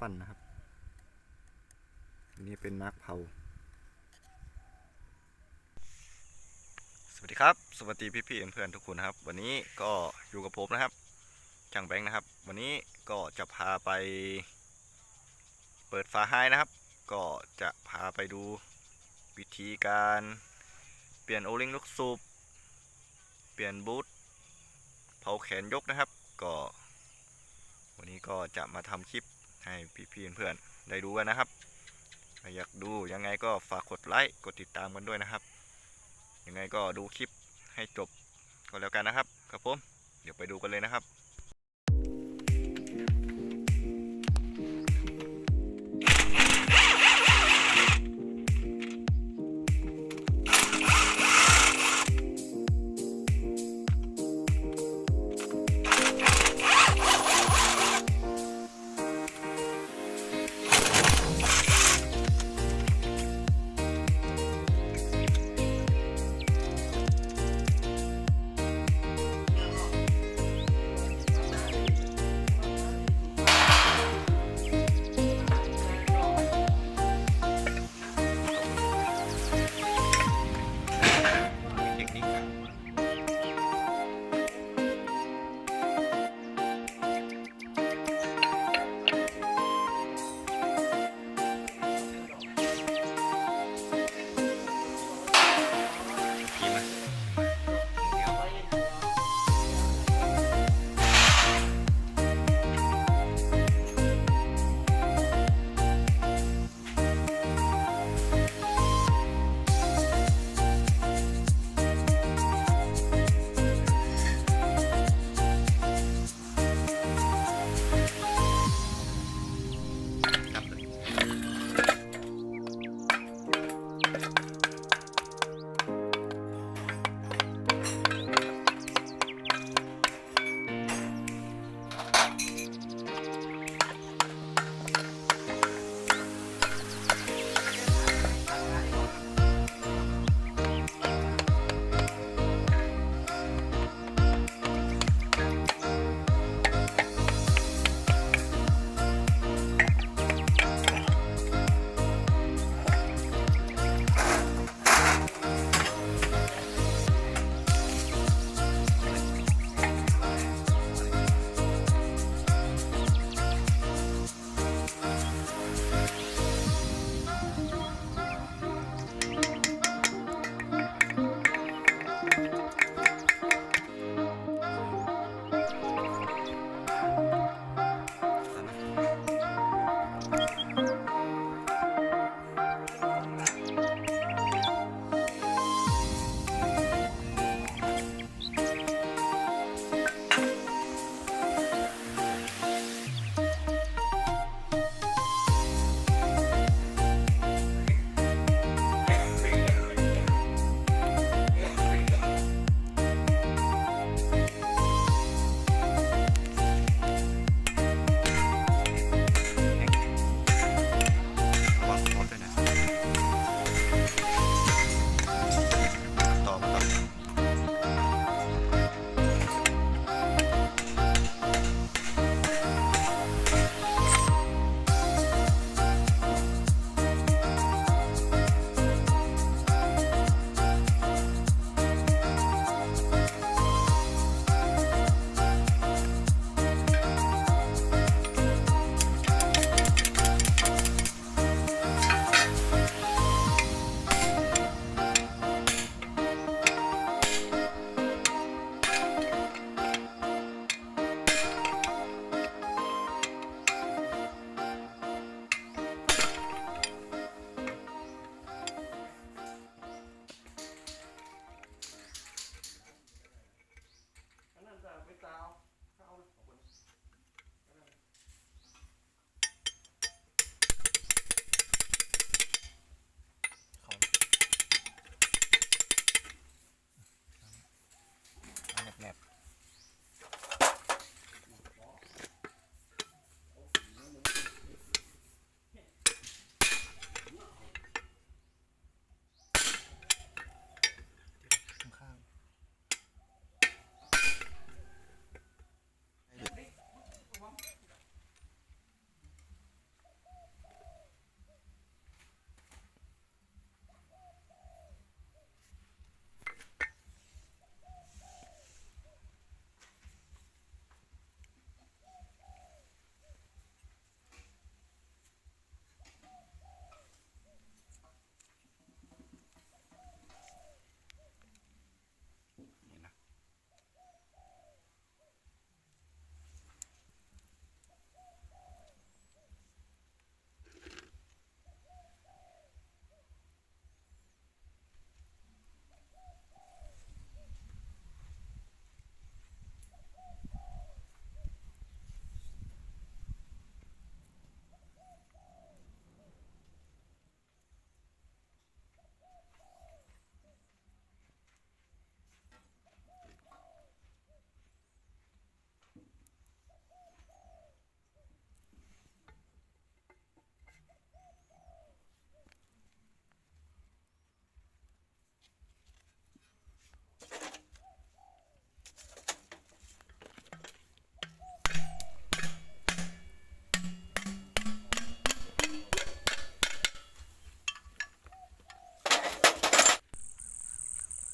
ปั้นนะครับอันนี้เป็นมาร์กเผา สวัสดีครับ สวัสดีพี่ๆเพื่อนๆทุกคนนะครับ วันนี้ก็อยู่กับผมนะครับช่างแบงค์นะครับ วันนี้ก็จะพาไป เปิดฝาไฮนะครับ ก็จะพาไปดูวิธีการเปลี่ยนโอลิงลูกสูบเปลี่ยนบูทเผาแขนยกนะครับ ก็วันนี้ก็จะมาทำคลิป ให้พี่ๆเพื่อนๆได้ดูกันนะครับ อยากดูยังไงก็ฝากกดไลค์กดติดตามกันด้วยนะครับ ยังไงก็ดูคลิปให้จบก็แล้วกันนะครับ ครับผม เดี๋ยวไปดูกันเลยนะครับ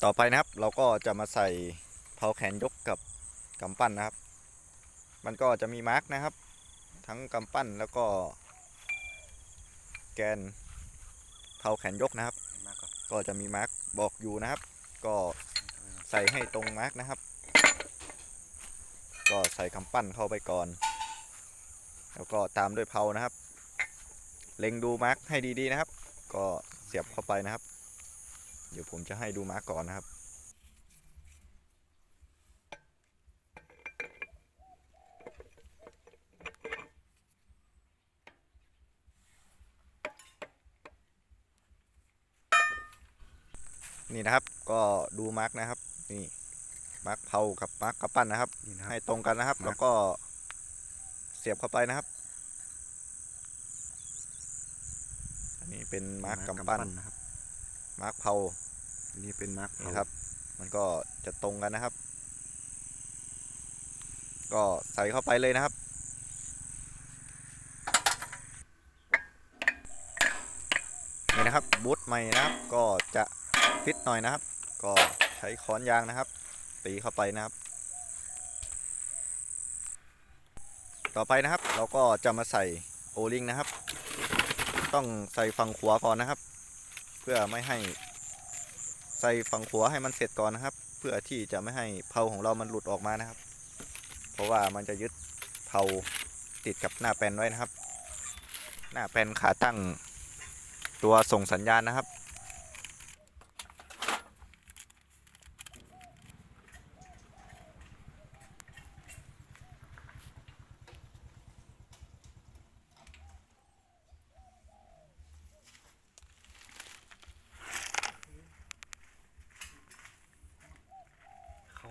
ต่อไปนะครับเราก็จะมาใส่เผาแขนยกกับกำปั้นนะครับ มันก็จะมีมาร์กนะครับ ทั้งกำปั้นแล้วก็ แกนเผาแขนยกนะครับ ก็จะมีมาร์กบอกอยู่นะครับ ก็ใส่ให้ตรงมาร์กนะครับ ก็ใส่กำปั้นเข้าไปก่อน แล้วก็ตามด้วยเผานะครับ เล็งดูมาร์กให้ดีๆนะครับ ก็เสียบเข้าไปนะครับ เดี๋ยวผมจะให้ดูมาร์กก่อนนะครับนี่นะครับก็ดูมาร์กนะครับนี่มาร์กเผากับมาร์กกำปั้นนะครับนี่นะครับ ให้ตรงกันนะครับมาร์คแล้วก็เสียบเข้าไปนะครับ อันนี้เป็นมาร์กกำปั้นนะครับ มาร์กเผาอันนี้เป็นมาร์กนี่ครับ มันก็จะตรงกันนะครับ ก็ใส่เข้าไปเลยนะครับนี่นะครับบูทใหม่นะครับ ก็จะฟิตหน่อยนะครับ ก็ใช้ค้อนยางนะครับ ตีเข้าไปนะครับ ต่อไปนะครับ เราก็จะมาใส่โอลิงนะครับ ต้องใส่ฝั่งขวาก่อนนะครับ เพื่อไม่ให้ใส่ฝั่งขวาให้มันเสร็จก่อนนะครับ เพื่อที่จะไม่ให้เผาของเรามันหลุดออกมานะครับ เพราะว่ามันจะยึดเผาติดกับหน้าแปนไว้นะครับ หน้าแปนขาตั้งตัวส่งสัญญาณนะครับ เข้า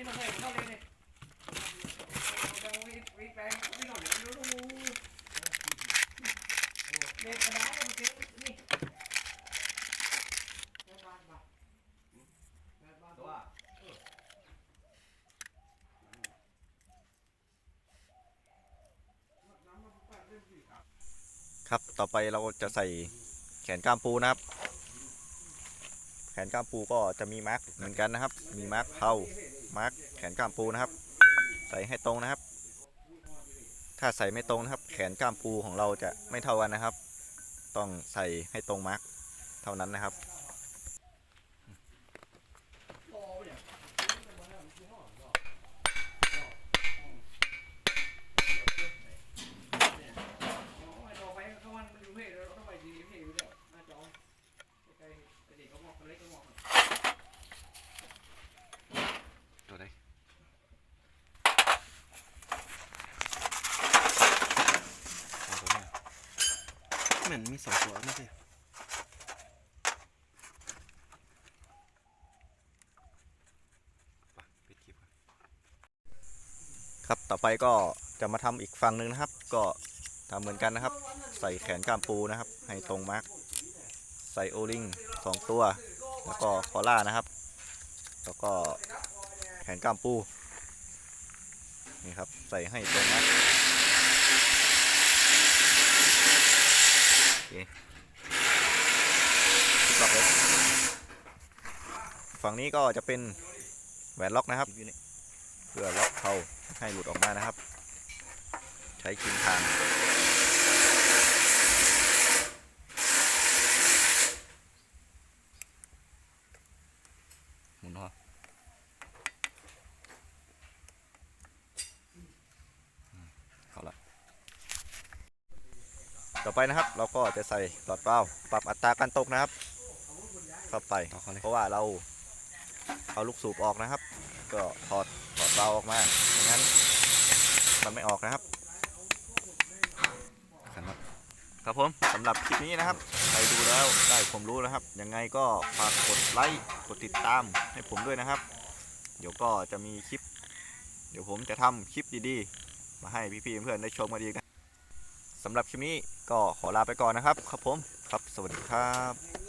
ครับต่อไปเราจะใส่แขนกล้ามปูนะครับ แขนกล้ามปูก็จะมีมาร์กเหมือนกันนะครับ มีมาร์กเผา มาร์กแขนกล้ามปูนะครับ ใส่ให้ตรงนะครับ ถ้าใส่ไม่ตรงนะครับ แขนกล้ามปูของเราจะไม่เท่ากันนะครับ ต้องใส่ให้ตรงมาร์กเท่านั้นนะครับ มือนมีสองตัวไม่ใช่ครับต่อไปก็จะมาทำอีกฝั่งหนึ่งนะครับ ก็ทำเหมือนกันนะครับ ใส่แขนกามปูนะครับ ให้ตรงมาร์กใส่โอริงสองตัว แล้วก็คอล่านะครับ แล้วก็แขนกามปูนี่ครับใส่ให้ตรงมาร์ก เคทุกดอกเลยฝั่งนี้ก็จะเป็นแหวนล็อกนะครับ เพื่อล็อกเขาให้หลุดออกมานะครับ ใช้คิมทางหมุนหัวอืมเอาละต่ อไปนะครับ เราก็จะใส่หลอดเปล่าปรับอัตราการตกนะครับ เข้าไปต่อเขาเลยเพราะว่าเราเอาลูกสูบออกนะครับ ก็ถอดถอดเบาออกมาไม่งั้นมันไม่ออกนะครับขันน็อตครับผมสำหรับคลิปนี้นะครับใครดูแล้วได้ความรู้นะครับ ยังไงก็ฝากกดไลค์กดติดตามให้ผมด้วยนะครับ เดี๋ยวก็จะมีคลิป เดี๋ยวผมจะทำคลิปดีๆ มาให้พี่ๆเพื่อนๆได้ชมกันอีกนะ สำหรับคลิปนี้ก็ขอลาไปก่อนนะครับ ครับผม ครับ สวัสดีครับ